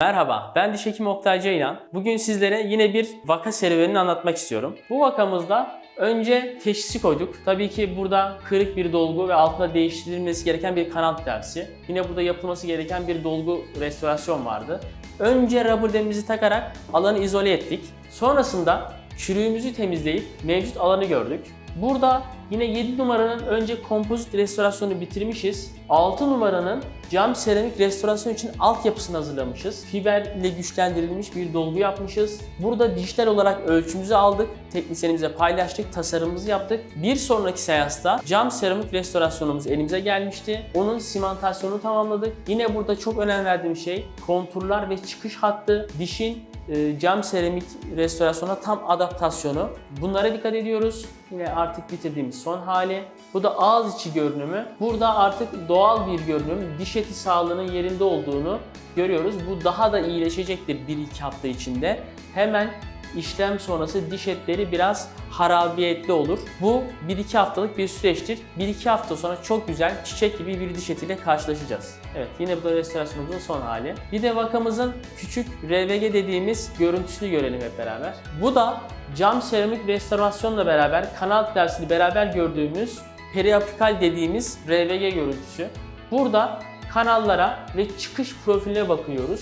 Merhaba, ben diş hekimi Oktay Ceylan. Bugün sizlere yine bir vaka serüvenini anlatmak istiyorum. Bu vakamızda önce teşhisi koyduk. Tabii ki burada kırık bir dolgu ve altında değiştirilmesi gereken bir kanal tedavisi. Yine burada yapılması gereken bir dolgu restorasyon vardı. Önce rubber takarak alanı izole ettik. Sonrasında çürüğümüzü temizleyip mevcut alanı gördük. Burada yine 7 numaranın önce kompozit restorasyonu bitirmişiz. 6 numaranın cam seramik restorasyon için altyapısını hazırlamışız. Fiberle güçlendirilmiş bir dolgu yapmışız. Burada dijital olarak ölçümüzü aldık. Teknisyenimize paylaştık, tasarımımızı yaptık. Bir sonraki seansta cam seramik restorasyonumuz elimize gelmişti. Onun simantasyonunu tamamladık. Yine burada çok önem verdiğim şey konturlar ve çıkış hattı dişin cam seramik restorasyona tam adaptasyonu. Bunlara dikkat ediyoruz. Yine artık bitirdiğimiz son hali. Bu da ağız içi görünümü. Burada artık doğal bir görünüm, diş eti sağlığının yerinde olduğunu görüyoruz. Bu daha da iyileşecektir 1-2 hafta içinde. Hemen işlem sonrası diş etleri biraz harabiyetli olur. Bu 1-2 haftalık bir süreçtir. 1-2 hafta sonra çok güzel çiçek gibi bir diş etiyle karşılaşacağız. Evet yine bu da restorasyonumuzun son hali. Bir de vakamızın küçük RVG dediğimiz görüntüsünü görelim hep beraber. Bu da cam seramik restorasyonla beraber kanal tedavisini beraber gördüğümüz periapikal dediğimiz RVG görüntüsü. Burada kanallara ve çıkış profiline bakıyoruz.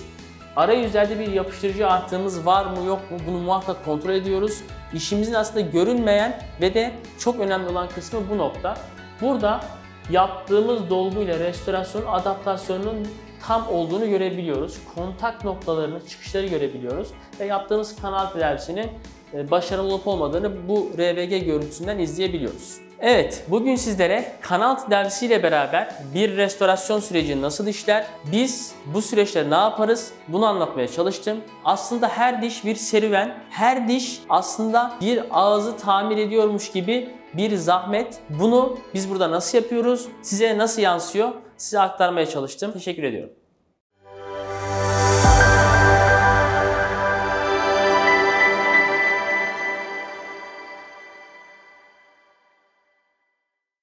Arayüzlerde bir yapıştırıcı artığımız var mı yok mu bunu muhakkak kontrol ediyoruz. İşimizin aslında görünmeyen ve de çok önemli olan kısmı bu nokta. Burada yaptığımız dolguyla restorasyonun adaptasyonunun tam olduğunu görebiliyoruz. Kontak noktalarını, çıkışları görebiliyoruz. Ve yaptığımız kanal tedavisinin e, başarılı olup olmadığını bu RVG görüntüsünden izleyebiliyoruz. Evet, bugün sizlere kanal tedavisiyle beraber bir restorasyon süreci nasıl işler, biz bu süreçte ne yaparız bunu anlatmaya çalıştım. Aslında her diş bir serüven, her diş aslında bir ağzı tamir ediyormuş gibi bir zahmet. Bunu biz burada nasıl yapıyoruz, size nasıl yansıyor size aktarmaya çalıştım. Teşekkür ediyorum.